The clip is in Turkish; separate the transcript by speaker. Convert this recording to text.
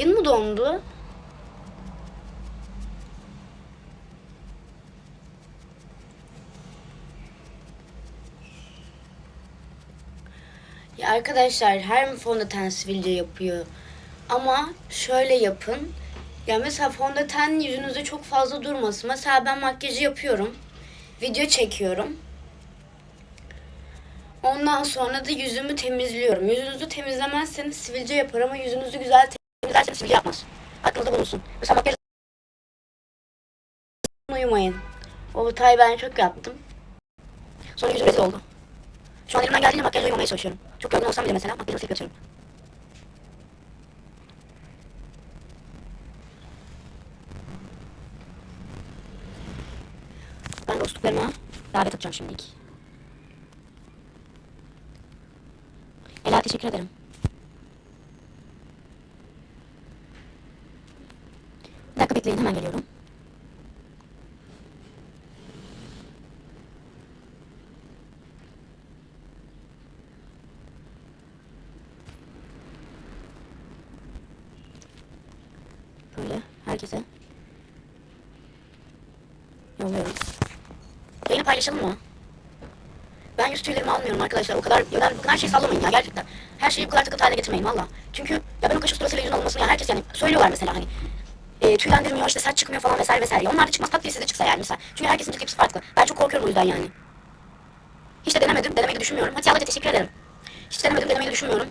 Speaker 1: Yeni mi dondu? Ya arkadaşlar her fondöten sivilce yapıyor. Ama şöyle yapın. Ya mesela fondöten yüzünüzde çok fazla durmasın. Mesela ben makyajı yapıyorum. Video çekiyorum. Ondan sonra da yüzümü temizliyorum. Yüzünüzü temizlemezseniz sivilce yapar ama yüzünüzü güzel temizlerseniz sivilce yapmaz. Aklınızda bulunsun. Mesela makyaj uyumayın. O hatayı ben çok yaptım. Sonra yüzüm rezil oldu. Şu an elimden geldiğince makyajla uyumaya çalışıyorum. Çok yorgun olsam bile mesela makyajı silip yatıyorum. Ben dostluklarıma davet atacağım şimdilik. Ela teşekkür ederim. Bekleyin hemen geliyorum. Böyle herkese yolluyoruz. Yayını paylaşalım mı? Ben yüz tüylerimi almıyorum arkadaşlar. O kadar ya ben her şeyi sallamayın ya gerçekten. Her şeyi bu kadar takıntı haline getirmeyin valla. Çünkü ya ben o kaş usturasıyla yüzün olmasını ya herkes yani söylüyorlar mesela hani. E, tüylendirmiyor işte saç çıkmıyor falan vesaire vesaire. Onlar da çıkmaz pat diye size çıksa yani mesela. Çünkü herkesin cilt yapısı farklı. Ben çok korkuyorum o yüzden yani. Hiç de denemedim. Denemeyi de düşünmüyorum. Hatice teşekkür ederim. Hiç denemedim. Denemeyi de düşünmüyorum.